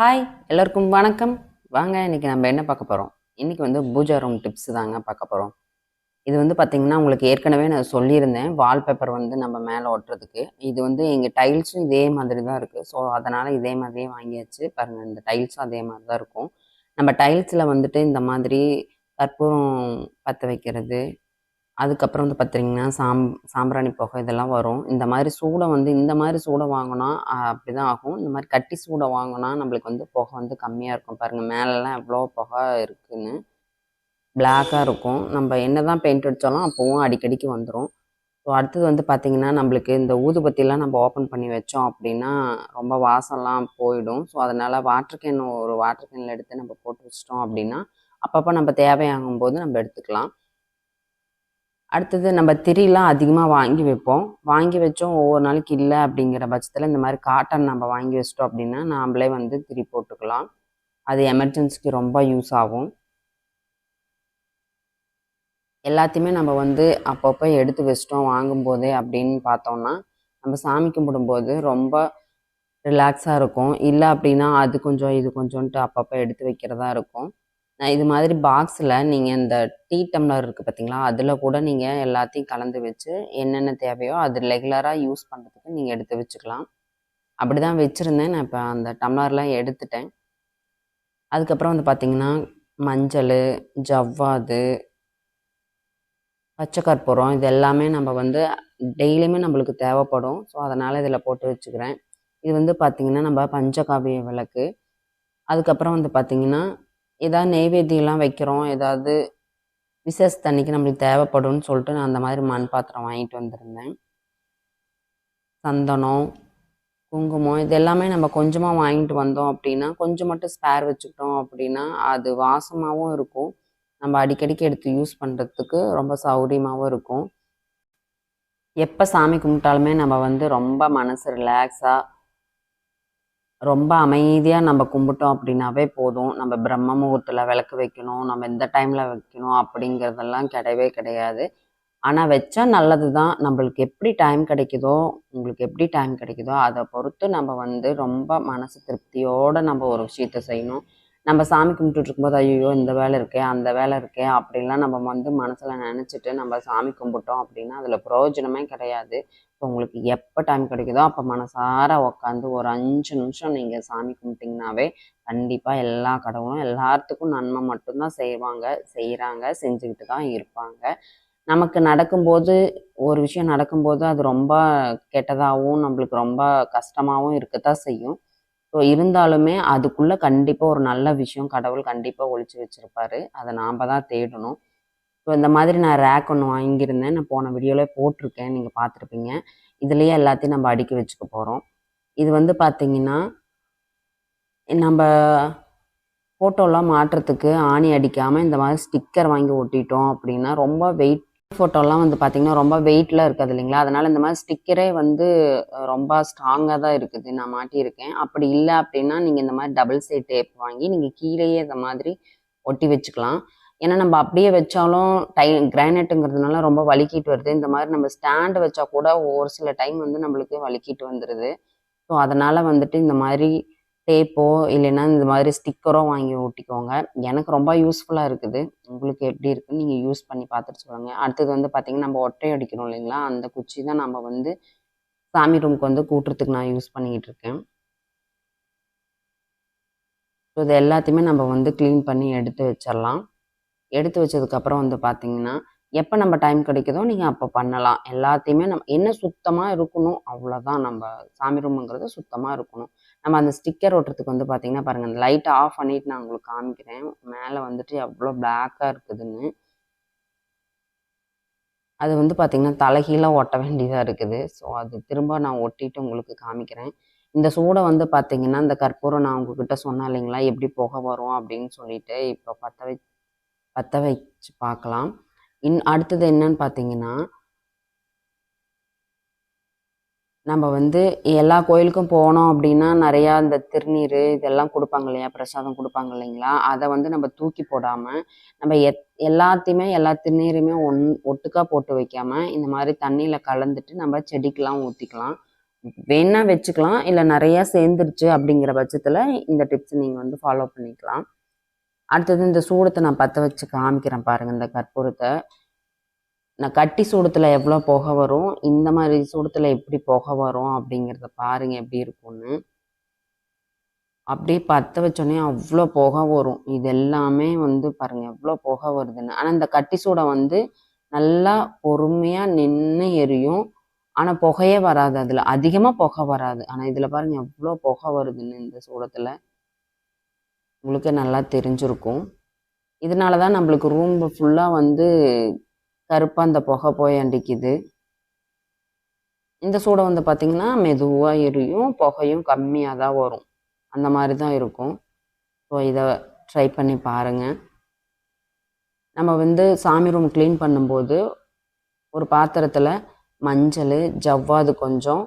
Hi எல்லோருக்கும் வணக்கம். வாங்க இன்னைக்கு நம்ம என்ன பார்க்க போகிறோம் இன்னைக்கு வந்து பூஜா ரூம் டிப்ஸ் தாங்க பார்க்க போகிறோம் இது வந்து பார்த்திங்கன்னா உங்களுக்கு ஏற்கனவே நான் சொல்லியிருந்தேன். வால்பேப்பர் வந்து நம்ம மேலே ஒட்டுறதுக்கு. இது வந்து எங்கள் டைல்ஸும் இதே மாதிரி தான் இருக்குது ஸோ அதனால் இதே மாதிரியே வாங்கியாச்சு. பாருங்கள் இந்த டைல்ஸும் அதே மாதிரி தான் இருக்கும். நம்ம டைல்ஸில் வந்துட்டு இந்த மாதிரி கற்பூரம் பற்ற வைக்கிறது அதுக்கப்புறம் வந்து பார்த்தீங்கன்னா சாம் சாம்பிராணி புகை இதெல்லாம் வரும். இந்த மாதிரி சூடை வந்து இந்த மாதிரி சூடை வாங்கினா அப்படி தான் ஆகும். இந்த மாதிரி கட்டி சூடை வாங்கினா நம்மளுக்கு வந்து புகை வந்து கம்மியாக இருக்கும். பாருங்கள் மேலெலாம் எவ்வளோ புகை இருக்குன்னு. பிளாக்காக இருக்கும். நம்ம என்ன தான் பெயிண்ட் அடித்தாலும் அப்போவும் அடிக்கடிக்கு வந்துடும் ஸோ அடுத்தது வந்து பார்த்திங்கன்னா நம்மளுக்கு இந்த ஊதுபத்திலாம் நம்ம ஓப்பன் பண்ணி வச்சோம் அப்படின்னா ரொம்ப வாசம்லாம் போயிடும். ஸோ அதனால் வாட்டர் கேன் ஒரு வாட்டர் கேனில் எடுத்து நம்ம போட்டு வச்சிட்டோம் அப்படின்னா அப்பப்போ நம்ம தேவையாகும் போது நம்ம எடுத்துக்கலாம். அடுத்தது நம்ம திரிலாம் அதிகமாக வாங்கி வைப்போம். வாங்கி வச்சோம் ஒவ்வொரு நாளைக்கு இல்லை அப்படிங்கிற பட்சத்தில் இந்த மாதிரி காட்டன் நம்ம வாங்கி வச்சிட்டோம் அப்படின்னா நாம்ளே வந்து திரி போட்டுக்கலாம். அது எமர்ஜென்சிக்கு ரொம்ப யூஸ் ஆகும். எல்லாத்தையுமே நம்ம வந்து அப்பப்போ எடுத்து வச்சிட்டோம் வாங்கும்போதே அப்படின்னு பார்த்தோம்னா நம்ம சாமி கும்பிடும்போது ரொம்ப ரிலாக்ஸாக இருக்கும். இல்லை அப்படின்னா அது கொஞ்சம் இது கொஞ்சோன்ட்டு அப்பப்போ எடுத்து வைக்கிறதா இருக்கும். இது மாதிரி பாக்ஸில் நீங்கள் இந்த டீ டம்ளர் இருக்குது பார்த்தீங்களா அதில் கூட நீங்கள் எல்லாத்தையும் கலந்து வச்சு என்னென்ன தேவையோ அது ரெகுலராக யூஸ் பண்ணுறதுக்கு நீங்கள் எடுத்து வச்சுக்கலாம். அப்படி தான் வச்சுருந்தேன். நான் இப்போ அந்த டம்ளர்லாம் எடுத்துட்டேன். அதுக்கப்புறம் வந்து பார்த்திங்கன்னா மஞ்சள் ஜவ்வாது பச்சை கற்பூரம் இது எல்லாமே நம்ம வந்து டெய்லியுமே நம்மளுக்கு தேவைப்படும். ஸோ அதனால் இதில் போட்டு வச்சுக்கிறேன். இது வந்து பார்த்திங்கன்னா நம்ம பஞ்சகாவிய விளக்கு. அதுக்கப்புறம் வந்து பார்த்திங்கன்னா ஏதாவது நெய்வேத்தியம்லாம் வைக்கிறோம். ஏதாவது விசேஷ தண்ணிக்கு நம்மளுக்கு தேவைப்படும்னு சொல்லிட்டு நான் அந்த மாதிரி மண் பாத்திரம் வாங்கிட்டு வந்திருந்தேன். சந்தனம் குங்குமம் இது எல்லாமே நம்ம கொஞ்சமாக வாங்கிட்டு வந்தோம் அப்படின்னா கொஞ்சம் மட்டும் ஸ்பேர் வச்சுக்கிட்டோம் அப்படின்னா அது வாசமாகவும் இருக்கும். நம்ம அடிக்கடிக்கு எடுத்து யூஸ் பண்ணுறதுக்கு ரொம்ப சௌரியமாகவும் இருக்கும். எப்போ சாமி கும்பிட்டாலுமே நம்ம வந்து ரொம்ப மனசு ரிலாக்ஸாக ரொம்ப அமைதியாக நம்ம கும்பிட்டோம் அப்படின்னாவே போதும். நம்ம பிரம்ம முகூர்த்தத்தில் விளக்கு வைக்கணும் நம்ம எந்த டைமில் வைக்கணும் அப்படிங்கிறதெல்லாம் கிடையவே கிடையாது. ஆனால் வச்சா நல்லது தான் நம்மளுக்கு எப்படி டைம் கிடைக்குதோ உங்களுக்கு எப்படி டைம் கிடைக்குதோ அதை பொறுத்து நம்ம வந்து ரொம்ப மனசு திருப்தியோடு நம்ம ஒரு விஷயத்த செய்யணும். நம்ம சாமி கும்பிட்டுட்டு இருக்கும்போது ஐயோ இந்த வேலை இருக்கே அந்த வேலை இருக்கே அப்படின்லாம் நம்ம வந்து மனசில் நினச்சிட்டு நம்ம சாமி கும்பிட்டோம் அப்படின்னா அதில் பிரயோஜனமே கிடையாது. இப்போ உங்களுக்கு எப்போ டைம் கிடைக்குதோ அப்போ மனசார உட்காந்து ஒரு அஞ்சு நிமிஷம் நீங்கள் சாமி கும்பிட்டிங்கனாவே கண்டிப்பாக எல்லா கடவுளும் எல்லாத்துக்கும் நன்மை மட்டும்தான் செய்வாங்க செய்கிறாங்க செஞ்சுக்கிட்டு தான் இருப்பாங்க. நமக்கு நடக்கும்போது ஒரு விஷயம் நடக்கும்போது அது ரொம்ப கெட்டதாகவும் நம்மளுக்கு ரொம்ப கஷ்டமாகவும் இருக்கத்தான் செய்யும். ஸோ இருந்தாலுமே அதுக்குள்ளே கண்டிப்பாக ஒரு நல்ல விஷயம் கடவுள் கண்டிப்பாக ஒழிச்சு வச்சுருப்பாரு. அதை நாம் தான் தேடணும். ஸோ இந்த மாதிரி நான் ரேக் ஒன்று வாங்கியிருந்தேன். நான் போன வீடியோவில் போட்டிருக்கேன். நீங்கள் பார்த்துருப்பீங்க. இதுலேயே எல்லாத்தையும் நம்ம அடுக்கி வச்சுக்க போகிறோம் இது வந்து பார்த்திங்கன்னா நம்ம ஃபோட்டோலாம் மாட்டுறதுக்கு ஆணி அடிக்காமல் இந்த மாதிரி ஸ்டிக்கர் வாங்கி ஒட்டிட்டோம் அப்படின்னா ரொம்ப வெயிட் ஃபோட்டோலாம் வந்து பார்த்திங்கன்னா ரொம்ப வெயிட்லாம் இருக்காது இல்லைங்களா? அதனால் இந்த மாதிரி ஸ்டிக்கரே வந்து ரொம்ப ஸ்ட்ராங்காக தான் இருக்குது. நான் மாட்டியிருக்கேன். அப்படி இல்லை அப்படின்னா நீங்கள் இந்த மாதிரி டபுள் சைட் டேப் வாங்கி நீங்கள் கீழேயே இந்த மாதிரி ஒட்டி வச்சுக்கலாம். ஏன்னா நம்ம அப்படியே வச்சாலும் டை கிரானைட்டுங்கிறதுனால ரொம்ப வலிக்கிட்டு வருது. இந்த மாதிரி நம்ம ஸ்டாண்டு வச்சா கூட ஒரு சில டைம் வந்து நம்மளுக்கு வலிக்கிட்டு வந்துடுது ஸோ அதனால் வந்துட்டு இந்த மாதிரி டேப்போ இல்லைன்னா இந்த மாதிரி ஸ்டிக்கரோ வாங்கி ஒட்டிக்கோங்க. எனக்கு ரொம்ப யூஸ்ஃபுல்லாக இருக்குது. உங்களுக்கு எப்படி இருக்குன்னு நீங்கள் யூஸ் பண்ணி பார்த்துட்டு சொல்லுங்கள் அடுத்தது வந்து பார்த்திங்கன்னா நம்ம ஒட்டை அடிக்கணும் இல்லைங்களா? அந்த குச்சி தான் நம்ம வந்து சாமி ரூமுக்கு வந்து கூட்டுறதுக்கு நான் யூஸ் பண்ணிக்கிட்டு இருக்கேன். ஸோ இது எல்லாத்தையுமே நம்ம வந்து க்ளீன் பண்ணி எடுத்து வச்சிடலாம். எடுத்து வச்சதுக்கப்புறம் வந்து பார்த்திங்கன்னா எப்போ நம்ம டைம் கிடைக்குதோ நீங்கள் அப்போ பண்ணலாம். எல்லாத்தையுமே நம்ம என்ன சுத்தமாக இருக்கணும்? அவ்வளோதான் நம்ம சாமி ரூமுங்கிறது சுத்தமாக இருக்கணும். நம்ம அந்த ஸ்டிக்கர் ஒட்டுறதுக்கு வந்து பார்த்தீங்கன்னா பாருங்கள் அந்த லைட்டை ஆஃப் பண்ணிட்டு நான் உங்களுக்கு காமிக்கிறேன். மேலே வந்துட்டு எவ்வளோ பிளாக்காக இருக்குதுன்னு. அது வந்து பார்த்திங்கன்னா தலைகீழாக ஒட்ட வேண்டியதாக இருக்குது. ஸோ அது திரும்ப நான் ஒட்டிட்டு உங்களுக்கு காமிக்கிறேன். இந்த சூடை வந்து பார்த்திங்கன்னா இந்த கற்பூரம் நான் உங்ககிட்ட சொன்னேன் இல்லைங்களா? எப்படி புகை வரும் அப்படின்னு சொல்லிட்டு இப்போ பற்ற வை பற்ற வச்சு பார்க்கலாம். இன் அடுத்தது என்னன்னு பார்த்தீங்கன்னா நம்ம வந்து எல்லா கோயிலுக்கும் போனோம் அப்படின்னா நிறையா இந்த திருநீர் இதெல்லாம் கொடுப்பாங்க இல்லையா? பிரசாதம் கொடுப்பாங்க இல்லைங்களா? அதை வந்து நம்ம தூக்கி போடாமல் நம்ம எத் எல்லாத்தையுமே எல்லா திருநீருமே ஒன் ஒட்டுக்கா போட்டு வைக்காமல் இந்த மாதிரி தண்ணியில் கலந்துட்டு நம்ம செடிக்கெலாம் ஊற்றிக்கலாம் வேணால் வச்சுக்கலாம். இல்லை நிறையா சேர்ந்துருச்சு அப்படிங்கிற பட்சத்தில் இந்த டிப்ஸ் நீங்கள் வந்து ஃபாலோ பண்ணிக்கலாம். அடுத்தது இந்த சூடத்தை நான் பற்ற வச்சு காமிக்கிறேன் பாருங்கள் இந்த கற்பூரத்தை. நான் கட்டி சூடத்தில் எவ்வளோ புகை வரும் இந்த மாதிரி சூடத்தில் எப்படி புகை வரும் அப்படிங்கிறத பாருங்க எப்படி இருக்கும்னு. அப்படியே பற்ற வச்சோடனே அவ்வளோ புகை வரும். இது எல்லாமே வந்து பாருங்க எவ்வளோ புகை வருதுன்னு. ஆனால் இந்த கட்டி சூடை வந்து நல்லா பொறுமையாக நின்று எரியும். ஆனால் புகையே வராது அதில். அதிகமாக புகை வராது. ஆனால் இதில் பாருங்க எவ்வளோ புகை வருதுன்னு இந்த சூடத்தில். உங்களுக்கு நல்லா தெரிஞ்சிருக்கும். இதனால தான் நம்மளுக்கு ரூம் ஃபுல்லாக வந்து கருப்பாக அந்த புகை போய் அடிக்குது இந்த சூடை வந்து பார்த்திங்கன்னா மெதுவாக எரியும் புகையும் கம்மியாக தான் வரும். அந்த மாதிரி தான் இருக்கும். ஸோ இதை ட்ரை பண்ணி பாருங்கள் நம்ம வந்து சாமி ரூம் க்ளீன் பண்ணும்போது ஒரு பாத்திரத்தில் மஞ்சள் ஜவ்வாது கொஞ்சம்.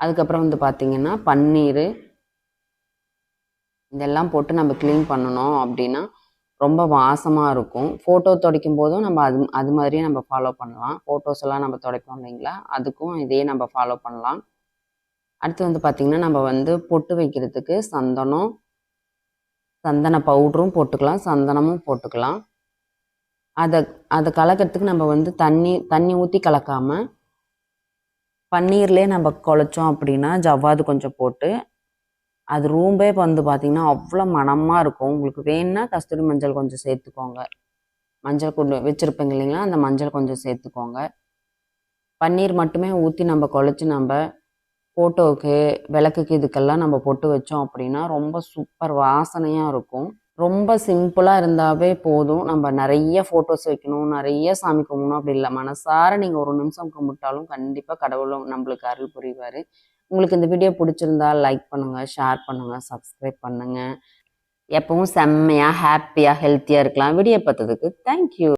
அதுக்கப்புறம் வந்து பார்த்திங்கன்னா பன்னீர். இதெல்லாம் போட்டு நம்ம க்ளீன் பண்ணணும் அப்படின்னா ரொம்ப வாசமாக இருக்கும். ஃபோட்டோ துடைக்கும் போதும் நம்ம அது அது மாதிரியே நம்ம ஃபாலோ பண்ணலாம். ஃபோட்டோஸ் எல்லாம் நம்ம துடைப்போம் இல்லைங்களா? அதுக்கும் இதே நம்ம ஃபாலோ பண்ணலாம். அடுத்து வந்து பார்த்திங்கன்னா நம்ம வந்து பொட்டு வைக்கிறதுக்கு சந்தனம் சந்தன பவுடரும் போட்டுக்கலாம் சந்தனமும் போட்டுக்கலாம். அதை அதை கலக்கிறதுக்கு நம்ம வந்து தண்ணி தண்ணி ஊற்றி கலக்காமல் பன்னீர்லேயே நம்ம குழச்சோம் அப்படின்னா ஜவ்வாது கொஞ்சம் போட்டு அது ரூம்பே வந்து பார்த்திங்கன்னா அவ்வளோ மனமாக இருக்கும். உங்களுக்கு வேணும்னா கஸ்தூரி மஞ்சள் கொஞ்சம் சேர்த்துக்கோங்க. மஞ்சள் கொண்டு வச்சுருப்பீங்க இல்லைங்களா? அந்த மஞ்சள் கொஞ்சம் சேர்த்துக்கோங்க. பன்னீர் மட்டுமே ஊற்றி நம்ம குழச்சி நம்ம ஃபோட்டோவுக்கு விளக்குக்கு இதுக்கெல்லாம் நம்ம பொட்டு வச்சோம் அப்படின்னா ரொம்ப சூப்பர் வாசனையாக இருக்கும். ரொம்ப சிம்பிளாக இருந்தாவே போதும். நம்ம நிறைய ஃபோட்டோஸ் வைக்கணும் நிறைய சாமி கும்பிடணும். அப்படி இல்லை மனசார நீங்கள் ஒரு நிமிஷம் கும்பிட்டாலும் கண்டிப்பாக கடவுளும் நம்மளுக்கு அருள் புரிவார். உங்களுக்கு இந்த வீடியோ பிடிச்சிருந்தா லைக் பண்ணுங்கள் ஷேர் பண்ணுங்கள் சப்ஸ்கிரைப் பண்ணுங்கள் எப்பவும் செம்மையாக ஹாப்பியாக ஹெல்த்தியாக இருக்கலாம். வீடியோ பார்த்ததுக்கு தேங்க்யூ